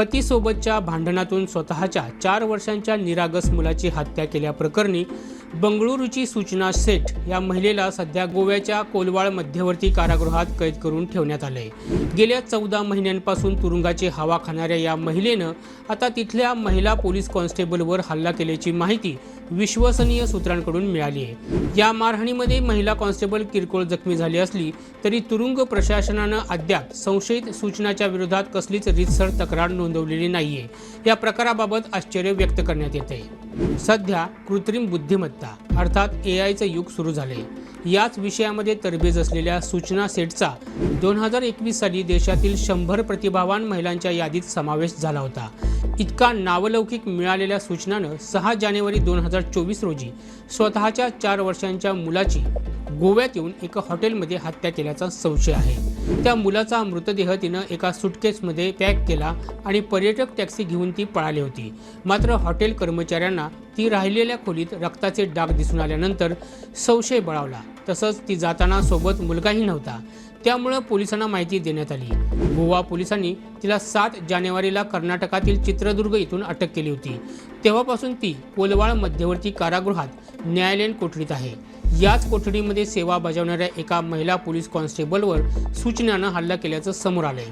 पतीसोबतच्या भांडणातून स्वतःच्या चार वर्षांच्या निरागस मुलाची हत्या केल्याप्रकरणी बंगळुरूची सूचना सेठ या महिलेला सध्या गोव्याच्या कोलवाळ मध्यवर्ती कारागृहात कैद करून ठेवण्यात आलंय. गेल्या चौदा महिन्यांपासून तुरुंगाची हवा खाणाऱ्या या महिलेनं आता तिथल्या महिला पोलीस कॉन्स्टेबलवर हल्ला केल्याची माहिती विश्वसनीय सूत्रांकडून मिळाली आहे. या मारहाणीमध्ये महिला कॉन्स्टेबल किरकोळ जखमी झाली असली तरी तुरुंग प्रशासनानं अद्याप संशयित सूचनाच्या विरोधात कसलीच रितसर तक्रार नोंदवलेली नाहीये. या प्रकाराबाबत आश्चर्य व्यक्त करण्यात येते सध्या कृत्रिम बुद्धिमत्ता अर्थात ए आयचं युग सुरू झाले याच विषयामध्ये तरबेज असलेल्या सूचना सेटचा दोन हजार एकवीस साली देशातील शंभर प्रतिभावान महिलांच्या यादीत समावेश झाला होता. इतका नावलौकिक मिळालेल्या सूचनानं सहा जानेवारी दोन हजार चोवीस रोजी स्वतःच्या चार वर्षांच्या मुलाची गोव्यात येऊन एका हॉटेलमध्ये हत्या केल्याचा संशय आहे. त्या मुलाचा मृतदेह तिनं एका सुटकेसमध्ये पॅक केला आणि पर्यटक टॅक्सी घेऊन ती पळाली होती. मात्र हॉटेल कर्मचाऱ्यांना ती राहिलेल्या खोलीत रक्ताचे डाग दिसून आल्यानंतर संशय बळावला. तसंच ती जाताना सोबत मुलगाही नव्हता. त्यामुळं पोलिसांना माहिती देण्यात आली. गोवा पोलिसांनी तिला सात जानेवारीला कर्नाटकातील चित्रदुर्ग इथून अटक केली होती. तेव्हापासून ती कोलवाळ मध्यवर्ती कारागृहात न्यायालयीन कोठडीत आहे. याच कोठडीमध्ये सेवा बजावणाऱ्या एका महिला पोलीस कॉन्स्टेबलवर सूचनानं हल्ला केल्याचं समोर आलंय.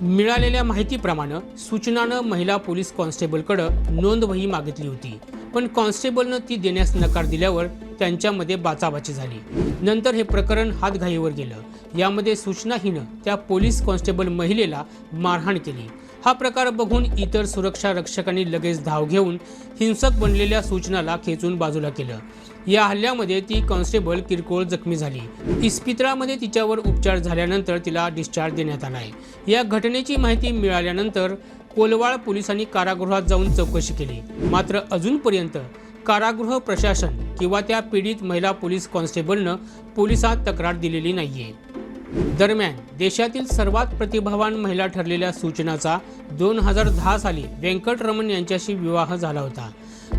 मिळालेल्या माहितीप्रमाणे सूचनानं महिला पोलीस कॉन्स्टेबलकडं नोंदवही मागितली होती. पण कॉन्स्टेबलनं ती देण्यास नकार दिल्यावर त्यांच्यामध्ये बाचाबाची झाली. नंतर हे प्रकरण हातघाईवर गेलं. यामध्ये सूचनाहीनं त्या पोलीस कॉन्स्टेबल महिलेला मारहाण केली. हा प्रकार बघून इतर सुरक्षा रक्षकांनी लगेच धाव घेऊन हिंसक बनलेल्या सूचनाला खेचून बाजूला केलं. या हल्ल्यामध्ये ती कॉन्स्टेबल किरकोळ जखमी झाली. इस्पितळामध्ये तिच्यावर उपचार झाल्यानंतर तिला डिस्चार्ज देण्यात आला आहे या घटनेची माहिती मिळाल्यानंतर कोलवाळ पोलिसांनी कारागृहात जाऊन चौकशी केली. मात्र अजूनपर्यंत कारागृह प्रशासन किंवा त्या पीडित महिला पोलीस कॉन्स्टेबलनं पोलिसात तक्रार दिलेली नाहीये. दरम्यान देशातील सर्वात प्रतिभावान महिला ठरलेल्या सूचनाचा दोन हजार दहा साली व्यंकटरमण यांच्याशी विवाह झाला होता.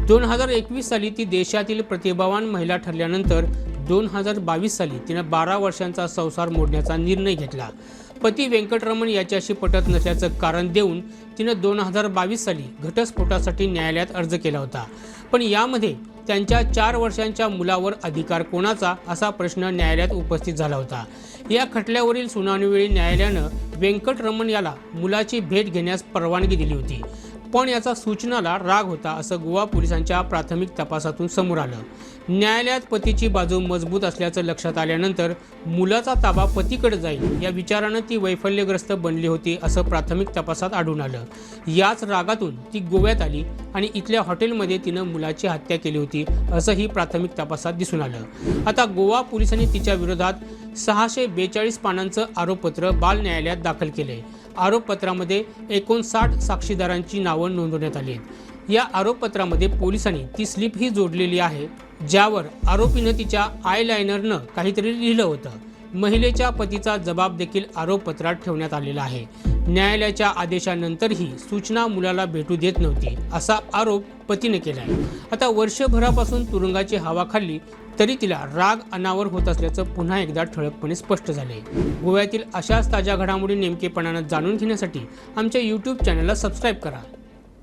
दोन हजार एकवीस साली ती देशातील प्रतिभावान महिला ठरल्यानंतर दोन हजार बावीस साली तिनं बारा वर्षांचा संसार मोडण्याचा निर्णय घेतला. पती व्यंकटरमण याच्याशी पटत नसल्याचं कारण देऊन तिनं दोन हजार बावीस साली घटस्फोटासाठी न्यायालयात अर्ज केला होता. पण यामध्ये त्यांच्या चार वर्षांच्या मुलावर अधिकार कोणाचा असा प्रश्न न्यायालयात उपस्थित झाला होता. या खटल्यावरील सुनावणीवेळी न्यायालयानं व्यंकटरमण याला मुलाची भेट घेण्यास परवानगी दिली होती. पण याचा सूचनाला राग होता असं गोवा पोलिसांच्या प्राथमिक तपासातून समोर आलं. न्यायालयात पतीची बाजू मजबूत असल्याचं लक्षात आल्यानंतर मुलाचा ताबा पतीकडे जाईल या विचारानं ती वैफल्यग्रस्त बनली होती असं प्राथमिक तपासात आढळून आलं. याच रागातून ती गोव्यात आली आणि इथल्या हॉटेलमध्ये तिनं मुलाची हत्या केली होती असंही प्राथमिक तपासात दिसून आलं. आता गोवा पोलिसांनी तिच्या विरोधात सहाशे बेचाळीस पानांचं आरोपपत्र बाल न्यायालयात दाखल केलंय. आरोपपत्रामध्ये एकोणसाठ साक्षीदारांची नावं नोंदवण्यात आली आहेत. या आरोपपत्रामध्ये पोलिसांनी ती स्लिपही जोडलेली आहे ज्यावर आरोपीनं तिच्या आय लायनरनं काहीतरी लिहिलं होतं. महिलेच्या पतीचा जबाब देखील आरोपपत्रात ठेवण्यात आलेला आहे. न्यायालयाच्या आदेशानंतरही सूचना मुलाला भेटू देत नव्हती असा आरोप पतीने केला आहे आता वर्षभरापासून तुरुंगाची हवा खाल्ली तरी तिला राग अनावर होत असल्याचं पुन्हा एकदा ठळकपणे स्पष्ट झाले गोव्यातील अशाच ताज्या घडामोडी नेमकेपणानं जाणून घेण्यासाठी आमच्या यूट्यूब चॅनलला सबस्क्राईब करा.